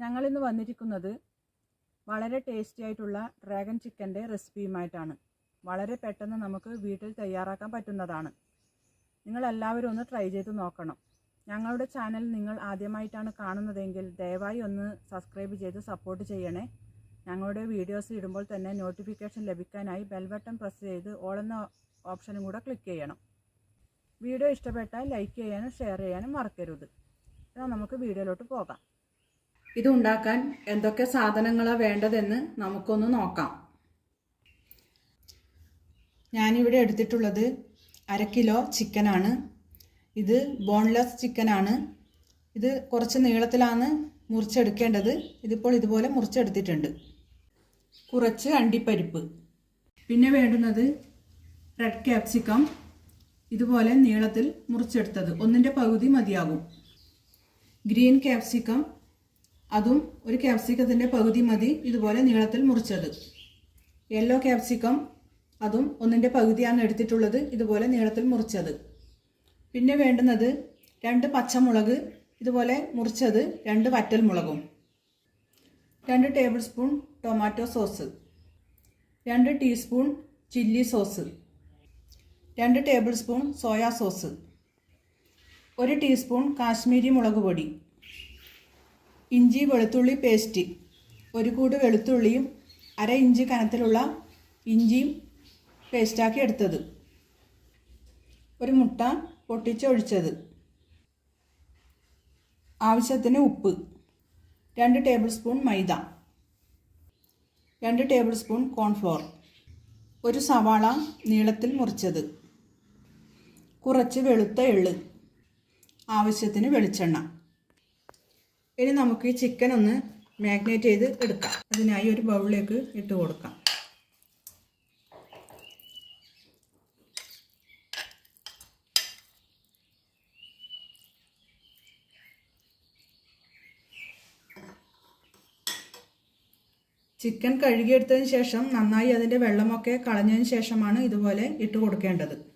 ഞങ്ങളിന്ന് വന്നിരിക്കുന്നത് വളരെ ടേസ്റ്റി ആയിട്ടുള്ള ഡ്രാഗൺ ചിക്കന്റെ റെസിപ്പിയുമായിട്ടാണ് വളരെ പെട്ടെന്ന് നമുക്ക് വീട്ടിൽ തയ്യാറാക്കാൻ പറ്റുന്നതാണ്. നിങ്ങൾ എല്ലാവരും ഒന്ന് ട്രൈ ചെയ്ത് നോക്കണം. ഞങ്ങളുടെ ചാനൽ നിങ്ങൾ ആദ്യമായിട്ടാണ് കാണുന്നതെങ്കിൽ ദയവായി ഒന്ന് സബ്സ്ക്രൈബ് ചെയ്ത് സപ്പോർട്ട് ചെയ്യണേ. ഞങ്ങളുടെ വീഡിയോസ് ഇടുമ്പോൾ തന്നെ നോട്ടിഫിക്കേഷൻ ലഭിക്കാനായി ബെൽ ബട്ടൺ പ്രസ് ചെയ്ത് ഓൾ എന്ന ഓപ്ഷനും കൂടെ ക്ലിക്ക് ചെയ്യണം. വീഡിയോ ഇഷ്ടപ്പെട്ടാൽ ലൈക്ക് ചെയ്യാനും ഷെയർ ചെയ്യാനും മറക്കരുത്. എന്നാൽ നമുക്ക് വീഡിയോയിലോട്ട് പോകാം. ഇത് ഉണ്ടാക്കാൻ എന്തൊക്കെ സാധനങ്ങളാണ് വേണ്ടതെന്ന് നമുക്കൊന്ന് നോക്കാം. ഞാനിവിടെ എടുത്തിട്ടുള്ളത് അര കിലോ ചിക്കനാണ്. ഇത് ബോൺലെസ് ചിക്കനാണ്. ഇത് കുറച്ച് നീളത്തിലാണ് മുറിച്ചെടുക്കേണ്ടത്. ഇതിപ്പോൾ ഇതുപോലെ മുറിച്ചെടുത്തിട്ടുണ്ട്. കുറച്ച് അണ്ടിപ്പരിപ്പ്. പിന്നെ വേണ്ടുന്നത് റെഡ് ക്യാപ്സിക്കം. ഇതുപോലെ നീളത്തിൽ മുറിച്ചെടുത്തത്. ഒന്നിന്റെ പകുതി മതിയാകും. Green capsicum. അതും ഒരു ക്യാപ്സിക്കത്തിന്റെ പകുതി മതി ഇതുപോലെ നീളത്തിൽ മുറിച്ചത്. യെല്ലോ ക്യാപ്സിക്കം അതും ഒന്നിന്റെ പകുതിയാണ് എടുത്തിട്ടുള്ളത് ഇതുപോലെ നീളത്തിൽ മുറിച്ചത്. പിന്നെ വേണ്ടുന്നത് രണ്ട് പച്ചമുളക് ഇതുപോലെ മുറിച്ചത് രണ്ട് വറ്റൽ മുളകും. രണ്ട് ടേബിൾ സ്പൂൺ ടൊമാറ്റോ സോസ് രണ്ട് ടീസ്പൂൺ ചില്ലി സോസ് രണ്ട് ടേബിൾ സ്പൂൺ സോയാ സോസ് ഒരു ടീസ്പൂൺ കാശ്മീരി മുളക് പൊടി. ഇഞ്ചി വെളുത്തുള്ളി പേസ്റ്റ് ഒരു കൂട് വെളുത്തുള്ളിയും അര ഇഞ്ച് കനത്തിലുള്ള ഇഞ്ചിയും പേസ്റ്റാക്കി എടുത്തത്. ഒരു മുട്ട പൊട്ടിച്ചൊഴിച്ചത്. ആവശ്യത്തിന് ഉപ്പ് രണ്ട് ടേബിൾ സ്പൂൺ മൈദ രണ്ട് ടേബിൾ സ്പൂൺ കോൺഫ്ലോർ ഒരു സവാള നീളത്തിൽ മുറിച്ചത്. കുറച്ച് വെളുത്ത എള്ള് ആവശ്യത്തിന് വെളിച്ചെണ്ണ. ഇനി നമുക്ക് ഈ ചിക്കൻ ഒന്ന് മാഗ്നേറ്റ് ചെയ്ത് എടുക്കാം. അതിനായി ഒരു ബൗളിലേക്ക് ഇട്ട് കൊടുക്കാം. ചിക്കൻ കഴുകിയെടുത്തതിന് ശേഷം നന്നായി അതിന്റെ വെള്ളമൊക്കെ കളഞ്ഞതിന് ശേഷമാണ് ഇതുപോലെ ഇട്ട് കൊടുക്കേണ്ടത്.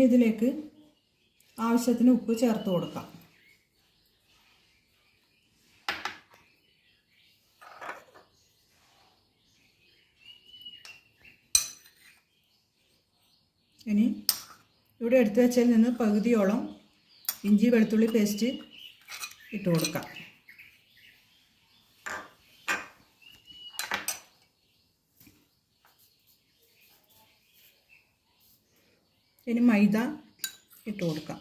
ഇനി ഇതിലേക്ക് ആവശ്യത്തിന് ഉപ്പ് ചേർത്ത് കൊടുക്കാം. ഇനി ഇവിടെ എടുത്തു വെച്ചതിൽ നിന്ന് പകുതിയോളം ഇഞ്ചി വെളുത്തുള്ളി പേസ്റ്റ് ഇട്ട് കൊടുക്കാം. ഇനി മൈദ ഇട്ട് കൊടുക്കാം.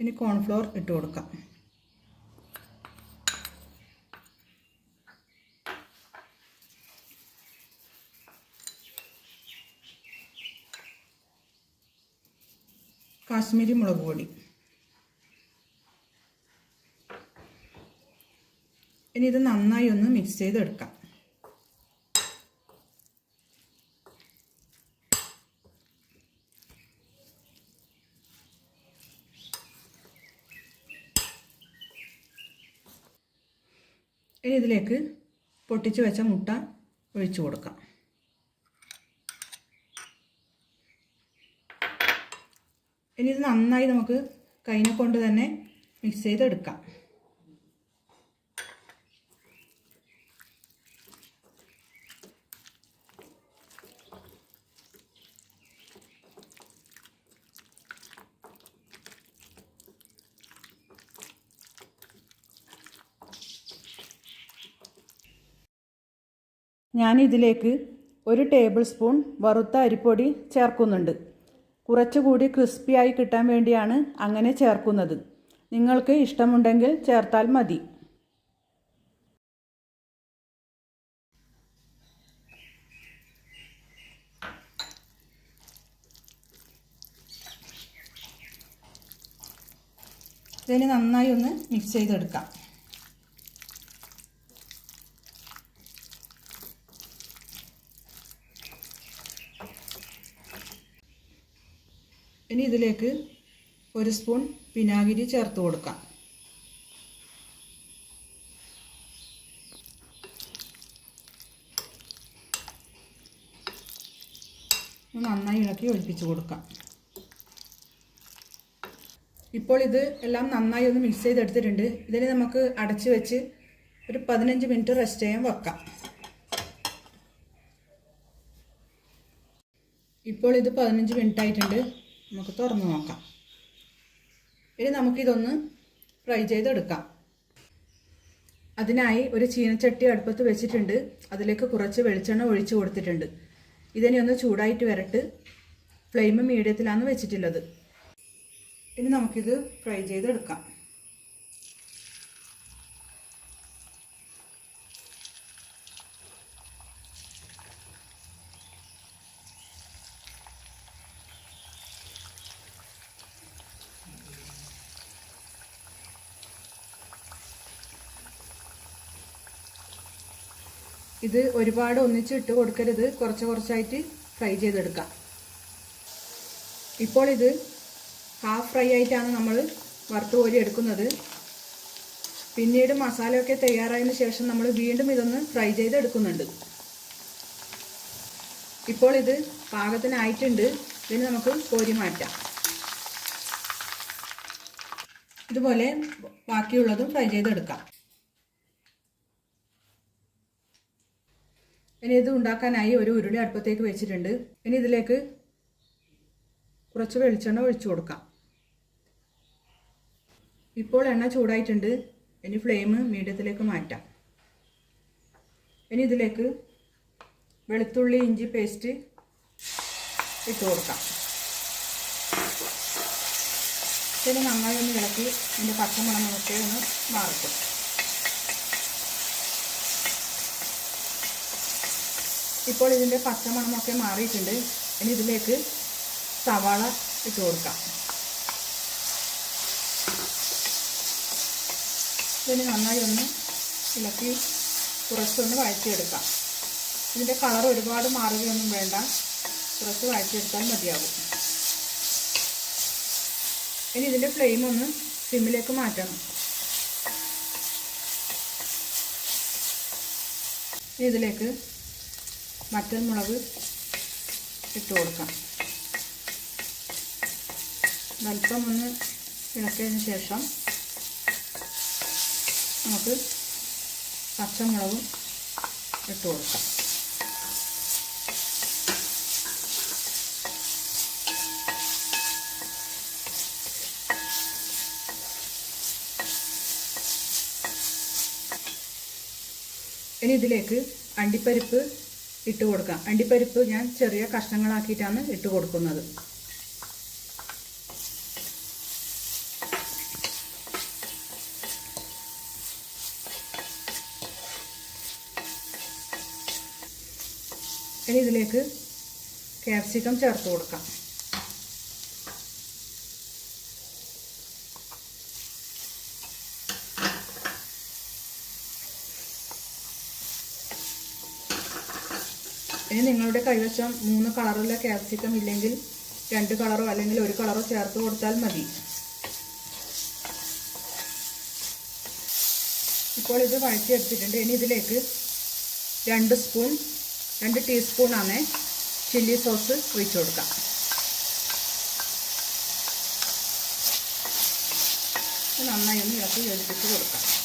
ഇനി കോൺഫ്ലോർ ഇട്ട് കൊടുക്കാം. കാശ്മീരി മുളക് പൊടി. ഇനി ഇത് നന്നായി ഒന്ന് മിക്സ് ചെയ്തെടുക്കാം. ഇനി ഇതിലേക്ക് പൊട്ടിച്ച് വെച്ച മുട്ട ഒഴിച്ചു കൊടുക്കാം. ഇനി ഇത് നന്നായി നമുക്ക് കൈനെ കൊണ്ട് തന്നെ മിക്സ് ചെയ്തെടുക്കാം. ഞാൻ ഇതിലേക്ക് ഒരു ടേബിൾ സ്പൂൺ വറുത്ത അരിപ്പൊടി ചേർക്കുന്നുണ്ട്. കുറച്ചുകൂടി ക്രിസ്പിയായി കിട്ടാൻ വേണ്ടിയാണ് അങ്ങനെ ചേർക്കുന്നത്. നിങ്ങൾക്ക് ഇഷ്ടമുണ്ടെങ്കിൽ ചേർത്താൽ മതി. ഇതിന് നന്നായി ഒന്ന് മിക്സ് ചെയ്തെടുക്കാം ഇനി ഇതിലേക്ക് ഒരു സ്പൂൺ വിനാഗിരി ചേർത്ത് കൊടുക്കാം. നന്നായി ഇളക്കി ഒഴിപ്പിച്ച് കൊടുക്കാം. ഇപ്പോൾ ഇത് എല്ലാം നന്നായി ഒന്ന് മിക്സ് ചെയ്തെടുത്തിട്ടുണ്ട്. ഇതിന് നമുക്ക് അടച്ച് വെച്ച് ഒരു പതിനഞ്ച് മിനിറ്റ് റെസ്റ്റ് ചെയ്യാൻ വെക്കാം. ഇപ്പോൾ ഇത് പതിനഞ്ച് മിനിറ്റ് ആയിട്ടുണ്ട്. നമുക്ക് തുറന്ന് നോക്കാം. ഇനി നമുക്കിതൊന്ന് ഫ്രൈ ചെയ്തെടുക്കാം. അതിനായി ഒരു ചീനച്ചട്ടി അടുപ്പത്ത് വെച്ചിട്ടുണ്ട്. അതിലേക്ക് കുറച്ച് വെളിച്ചെണ്ണ ഒഴിച്ചു കൊടുത്തിട്ടുണ്ട്. ഇതിനെ ഒന്ന് ചൂടായിട്ട് വരട്ട്. ഫ്ലെയിം മീഡിയത്തിലാണ് വെച്ചിട്ടുള്ളത്. ഇനി നമുക്കിത് ഫ്രൈ ചെയ്തെടുക്കാം. ഇത് ഒരുപാട് ഒന്നിച്ച് ഇട്ട് കൊടുക്കരുത്. കുറച്ച് കുറച്ചായിട്ട് ഫ്രൈ ചെയ്തെടുക്കാം. ഇപ്പോൾ ഇത് ഹാഫ് ഫ്രൈ ആയിട്ടാണ് നമ്മൾ വറുത്ത് കോരി എടുക്കുന്നത്. പിന്നീട് മസാലയൊക്കെ തയ്യാറായതിനു ശേഷം നമ്മൾ വീണ്ടും ഇതൊന്ന് ഫ്രൈ ചെയ്തെടുക്കുന്നുണ്ട്. ഇപ്പോൾ ഇത് പാകത്തിനായിട്ടുണ്ട്. ഇതിന് നമുക്ക് കോരി മാറ്റാം. ഇതുപോലെ ബാക്കിയുള്ളതും ഫ്രൈ ചെയ്തെടുക്കാം. ഇനി ഇത് ഉണ്ടാക്കാനായി ഒരു ഉരുളി അടുപ്പത്തേക്ക് വെച്ചിട്ടുണ്ട്. ഇനി ഇതിലേക്ക് കുറച്ച് വെളിച്ചെണ്ണ ഒഴിച്ചു കൊടുക്കാം. ഇപ്പോൾ എണ്ണ ചൂടായിട്ടുണ്ട്. ഇനി ഫ്ലെയിം മീഡിയത്തിലേക്ക് മാറ്റാം. ഇനി ഇതിലേക്ക് വെളുത്തുള്ളി ഇഞ്ചി പേസ്റ്റ് ഇട്ട് കൊടുക്കാം. പിന്നെ നന്നായി ഒന്ന് ഇളക്കി ഇതിന്റെ പച്ചമുളകൊക്കെ ഒന്ന് മാറിക്കും. ഇപ്പോൾ ഇതിന്റെ പച്ചമണമൊക്കെ മാറിയിട്ടുണ്ട്. ഇനി ഇതിലേക്ക് സവാള ഇട്ട് കൊടുക്കാം. ഇതിന് നന്നായി ഒന്ന് ഇളക്കി കുറച്ചൊന്ന് വഴറ്റിയെടുക്കാം. ഇതിന്റെ കളർ ഒരുപാട് മാറുകയൊന്നും വേണ്ട. കുറച്ച് വഴറ്റിയെടുത്താൽ മതിയാകും. ഇനി ഇതിന്റെ ഫ്ലെയിം ഒന്ന് സിമ്മിലേക്ക് മാറ്റണം. ഇതിലേക്ക് മറ്റൻ മുളക് ഇട്ട് കൊടുക്കാം. അല്പം ഒന്ന് ഇളക്കിയതിന് ശേഷം നമുക്ക് പച്ചമുളകും ഇട്ട് കൊടുക്കാം. ഇനി ഇതിലേക്ക് അണ്ടിപ്പരിപ്പ് ഇട്ട് കൊടുക്കാം. അണ്ടിപ്പരിപ്പ് ഞാൻ ചെറിയ കഷ്ണങ്ങളാക്കിയിട്ടാണ് ഇട്ട് കൊടുക്കുന്നത്. ഇനി ഇതിലേക്ക് ക്യാപ്സിക്കം ചേർത്ത് കൊടുക്കാം. ഇനി നിങ്ങളുടെ കൈവശം മൂന്ന് കളറുള്ള ക്യാപ്സിക്കം ഇല്ലെങ്കിൽ രണ്ട് കളറോ അല്ലെങ്കിൽ ഒരു കളറോ ചേർത്ത് കൊടുത്താൽ മതി. ഇപ്പോൾ ഇത് വഴറ്റിയെടുത്തിട്ടുണ്ട്. ഇനി ഇതിലേക്ക് രണ്ട് സ്പൂൺ രണ്ട് ടീസ്പൂണാണ് ചില്ലി സോസ് ഒഴിച്ചു കൊടുക്കാം. നന്നായി ഒന്ന് ഇളക്കി യോജിപ്പിച്ച് കൊടുക്കാം.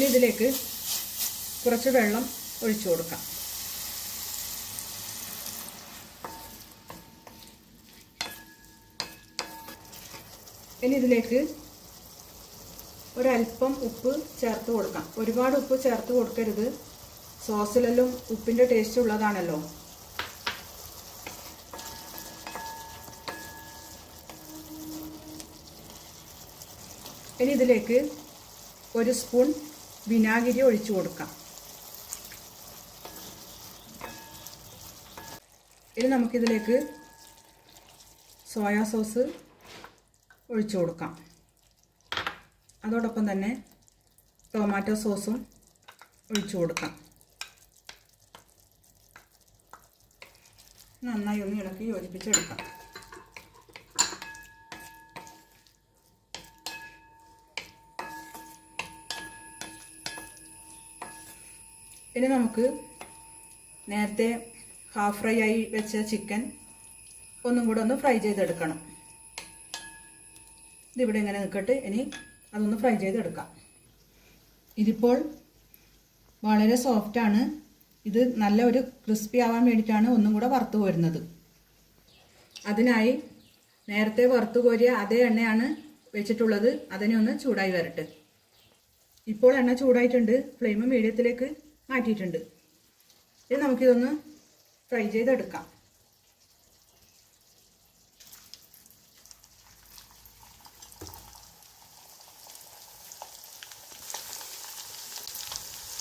ഇനി ഇതിലേക്ക് കുറച്ച് വെള്ളം ഒഴിച്ചു കൊടുക്കാം. ഇനി ഇതിലേക്ക് ഒരല്പം ഉപ്പ് ചേർത്ത് കൊടുക്കാം. ഒരുപാട് ഉപ്പ് ചേർത്ത് കൊടുക്കരുത്. സോസിലെല്ലാം ഉപ്പിന്റെ ടേസ്റ്റ് ഉള്ളതാണല്ലോ. ഇനി ഇതിലേക്ക് ഒരു സ്പൂൺ വിനാഗിരി ഒഴിച്ചു കൊടുക്കാം. ഇനി നമുക്കിതിലേക്ക് സോയാ സോസ് ഒഴിച്ചു കൊടുക്കാം. അതോടൊപ്പം തന്നെ ടൊമാറ്റോ സോസും ഒഴിച്ചു കൊടുക്കാം. നന്നായി ഒന്ന് ഇളക്കി യോജിപ്പിച്ചെടുക്കാം. ഇനി നമുക്ക് നേരത്തെ ഹാഫ് ഫ്രൈ ആയി വെച്ച ചിക്കൻ ഒന്നും കൂടെ ഒന്ന് ഫ്രൈ ചെയ്തെടുക്കണം. ഇതിവിടെ ഇങ്ങനെ നിൽക്കട്ടെ ഇനി അതൊന്ന് ഫ്രൈ ചെയ്തെടുക്കാം. ഇതിപ്പോൾ വളരെ സോഫ്റ്റാണ് ഇത് നല്ല ഒരു ക്രിസ്പി ആവാൻ വേണ്ടിയിട്ടാണ് ഒന്നും കൂടെ വറുത്ത് കോരുന്നത്. അതിനായി നേരത്തെ വറുത്ത് കോരിയ അതേ എണ്ണയാണ് വെച്ചിട്ടുള്ളത്. അതിനെ ഒന്ന് ചൂടായി വരട്ടെ. ഇപ്പോൾ എണ്ണ ചൂടായിട്ടുണ്ട്. ഫ്ലെയിം മീഡിയത്തിലേക്ക് മാറ്റിയിട്ടുണ്ട്. ഇത് നമുക്കിതൊന്ന് ഫ്രൈ ചെയ്തെടുക്കാം.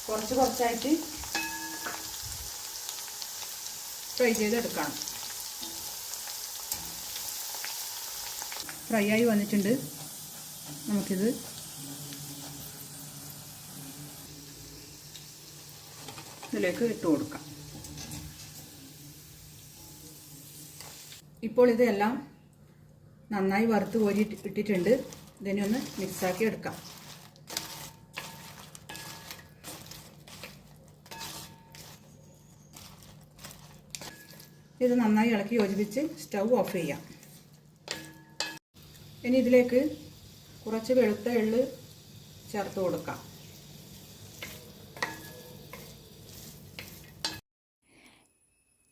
കുറച്ച് കുറച്ചായിട്ട് ഫ്രൈ ചെയ്തെടുക്കണം. ഫ്രൈ ആയി വന്നിട്ടുണ്ട്. നമുക്കിത് ഇതിലേക്ക് ഇട്ട് കൊടുക്കാം. ഇപ്പോൾ ഇതെല്ലാം നന്നായി വറുത്ത് കോരി ഇട്ടിട്ടുണ്ട്. ഇതിനെ ഒന്ന് മിക്സാക്കി എടുക്കാം. ഇത് നന്നായി ഇളക്കി യോജിപ്പിച്ച് സ്റ്റൗ ഓഫ് ചെയ്യാം. ഇനി ഇതിലേക്ക് കുറച്ച് വെളുത്ത എള്ള് ചേർത്ത് കൊടുക്കാം.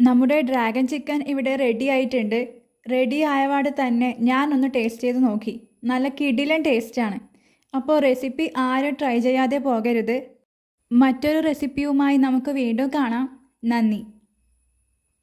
നമ്മുടെ ഡ്രാഗൺ ചിക്കൻ ഇവിടെ റെഡി ആയിട്ടുണ്ട്. റെഡി ആയപാട് തന്നെ ഞാനൊന്ന് ടേസ്റ്റ് ചെയ്ത് നോക്കി. നല്ല കിടിലൻ ടേസ്റ്റാണ് അപ്പോൾ റെസിപ്പി ആരും ട്രൈ ചെയ്യാതെ പോകരുത്. മറ്റൊരു റെസിപ്പിയുമായി നമുക്ക് വീണ്ടും കാണാം. നന്ദി.